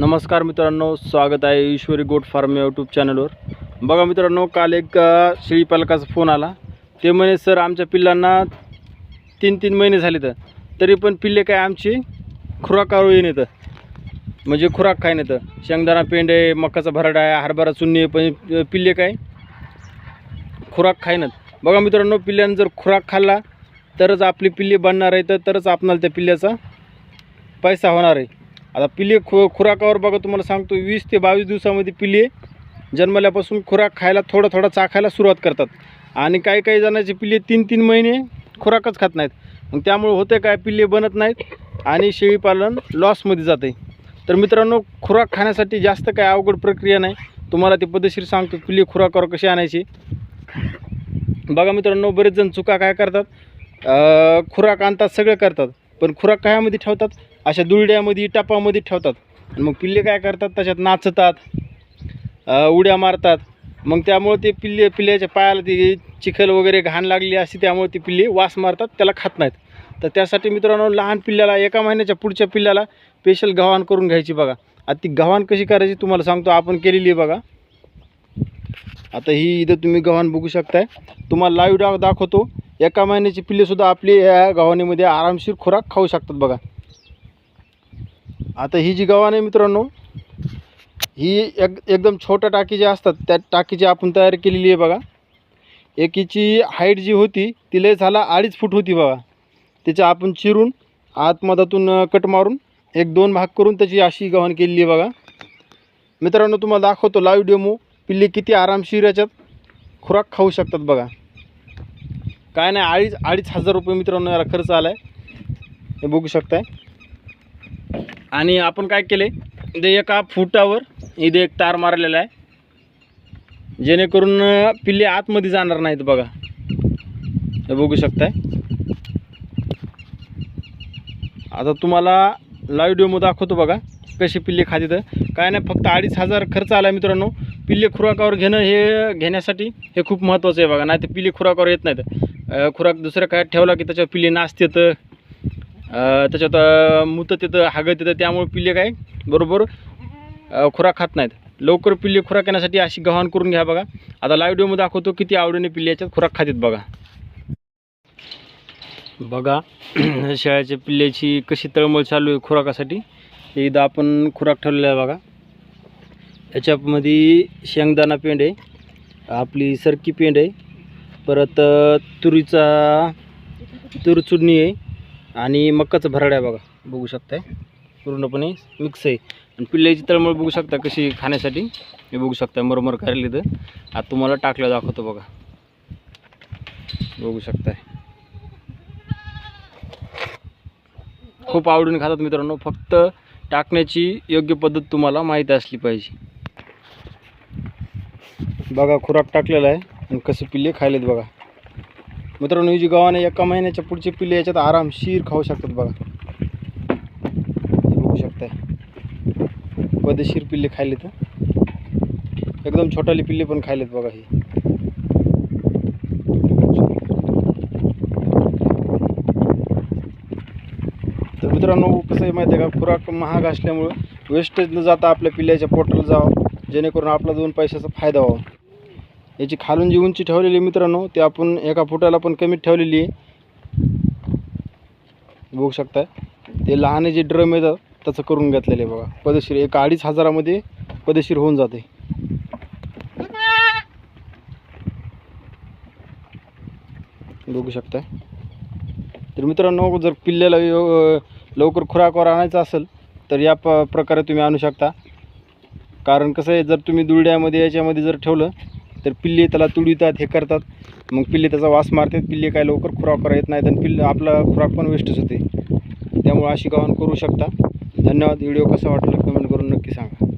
नमस्कार मित्रांनो स्वागत आहे ईश्वरी गोट फार्म या यूट्यूब चॅनलवर बघा मित्रांनो काल एक अ, शेळी पालकाचा फोन आला. ते म्हणे सर आमच्या पिल्लांना तीन तीन महिने झाले तर तरी पण पिल्ले काय आमची खुराकावर येणे येतं म्हणजे खुराक खाय तर शेंगदाणा पेंड आहे मकाचा भरडा आहे हरभरा चुन्नी आहे पण पिल्ले काय खुराक खाय बघा मित्रांनो पिल्ल्यानं जर खुराक खाल्ला तरच आपली पिल्ली बनणार आहे तर तरच आपणाला त्या पिल्ल्याचा पैसा होणार आहे. आता पिल्ले खु खुराकावर बघा तुम्हाला सांगतो वीस ते बावीस दिवसामध्ये पिल्ले जन्मल्यापासून खुराक खायला थोडा थोडा चाखायला सुरुवात करतात. आणि काही काही जणांचे पिल्ले तीन तीन महिने खुराकच खात नाहीत. मग त्यामुळे होते काय पिल्ले बनत नाहीत आणि शेळीपालन लॉसमध्ये जाते तर मित्रांनो खुराक खाण्यासाठी जास्त काय अवघड प्रक्रिया नाही. तुम्हाला ते पद्धतशीर सांगतो पिल्ले खुराकावर कशी आणायची. बघा मित्रांनो बरेच जण चुका काय करतात? खुराक आणतात सगळं करतात. पण खुराक कायामध्ये ठेवतात? अशा दुरड्यामध्ये टपामध्ये ठेवतात. आणि मग पिल्ले काय करतात? त्याच्यात नाचतात उड्या मारतात. मग त्यामुळे ते पिल्ले पिल्ल्याच्या पायाला ती चिखल वगैरे घाण लागली असते त्यामुळे ती पिल्ले वास मारतात त्याला खात नाहीत. तर त्यासाठी मित्रांनो लहान पिल्ल्याला एका महिन्याच्या पुढच्या पिल्ल्याला स्पेशल गव्हाण करून घ्यायची बघा. आता ती गव्हाण कशी करायची तुम्हाला सांगतो आपण केलेली आहे बघा. आता ही इथं तुम्ही गव्हाण बघू शकताय. तुम्हाला लाईव्ह डा दाखवतो. एका महिन्याची पिल्लेसुद्धा आपली या गव्हाणीमध्ये आरामशीर खुराक खाऊ शकतात बघा. आता ही जी गव्हाण आहे मित्रांनो ही एक एकदम छोट्या टाकी ज्या असतात त्या टाकीची आपण तयार केलेली आहे बघा. एकीची हाईट जी होती ती लय झाला अडीच फूट होती बघा. त्याच्या आपण चिरून आतमधातून कट मारून एक दोन भाग करून त्याची अशी गव्हाण केलेली आहे बघा. मित्रांनो तुम्हाला दाखवतो लाईव्ह डेमो पिल्ले किती आरामशीर याच्यात खुराक खाऊ शकतात बघा. काय नाही अडीच अडीच हजार रुपये मित्रांनो याला खर्च आला आहे हे बघू शकताय. आणि आपण काय केले इथे एका फुटावर इथे एक तार मारलेला आहे. जेणेकरून पिल्ले आतमध्ये जाणार नाहीत बघा. हे बघू शकताय. आता तुम्हाला लाईव्ह डेमो दाखवतो बघा कशी पिल्ले खाते तर काय नाही फक्त अडीच हजार खर्च आला मित्रांनो. पिल्ले खुराकावर घेणं हे घेण्यासाठी हे खूप महत्त्वाचं आहे बघा नाही तर पिल्ले खुराकावर येत नाहीत. खुराक दुसरं काय ठेवला की त्याच्यावर पिल्ले नाचते तर त्याच्यात अं, मुतत येतं हागत येतं त्यामुळे पिल्ले काय बरोबर खुराक खात नाहीत. लवकर पिल्ले खुराक येण्यासाठी अशी गव्हाण करून घ्या बघा. आता लाईव्ह डेमो दाखवतो किती आवडीने पिल्ले याच्यात खुराक खातात बघा. बघा शेळ्याच्या पिल्ल्याची कशी तळमळ चालू आहे खुराकासाठी. एकदा आपण खुराक ठेवलेला आहे बघा. याच्यामध्ये शेंगदाणा पेंड आहे आपली सरकी पेंड आहे परत तुरीचा तूर चुडणी आहे आणि मक्काचं भराड आहे बघा बघू शकताय. पूर्णपणे मिक्स आहे. आणि पिल्ल्याची तळमळ बघू शकता कशी खाण्यासाठी. हे बघू शकता मरमर करायला तर आता तुम्हाला टाकलं दाखवतो बघा. बघू शकताय. खूप आवडीने खातात मित्रांनो फक्त टाकण्याची योग्य पद्धत तुम्हाला माहीत असली पाहिजे. बघा खुराक टाकलेला आहे. आणि कसे पिल्ले खायलेत बघा. मित्रांनो ही जी गव्हाने एका महिन्याच्या पुढचे पिल्ले याच्यात आरामशीर खाऊ शकतात बघा. हे बघू शकताय. पदशीर पिल्ले खायले तर एकदम छोटाली पिल्ले पण खायलेत बघा ही. तर मित्रांनो कसं आहे माहिती आहे का? खुराक महाग असल्यामुळं वेस्टेज न जाता आपल्या पिल्ल्याच्या पोटाला जावं जेणेकरून आपला दोन पैशाचा फायदा व्हावा. याची खालून जी उंची ठेवलेली आहे मित्रांनो ते आपण एका फुटाला पण कमीत ठेवलेली आहे. बघू शकताय. ते लहान जे ड्रम येतं त्याचं करून घेतलेलं आहे बघा. पदशीर एक अडीच हजारामध्ये पदशीर होऊन जाते. बघू शकताय. तर मित्रांनो जर पिल्ल्याला यो- लवकर खुराकवर आणायचं असेल तर या प प्रकारे तुम्ही आणू शकता. कारण कसं आहे जर तुम्ही दुरड्यामध्ये याच्यामध्ये जर ठेवलं तर पिल्ले त्याला तुडवितात हे करतात. मग पिल्ले त्याचा वास मारतात. पिल्ले काय लवकर खुराकावर येत नाहीत आणि पिल्ले आपला खुराक पण वेस्टच होते. त्यामुळे अशी गव्हाण करू शकता. धन्यवाद. व्हिडिओ कसा वाटला कमेंट करून नक्की सांगा.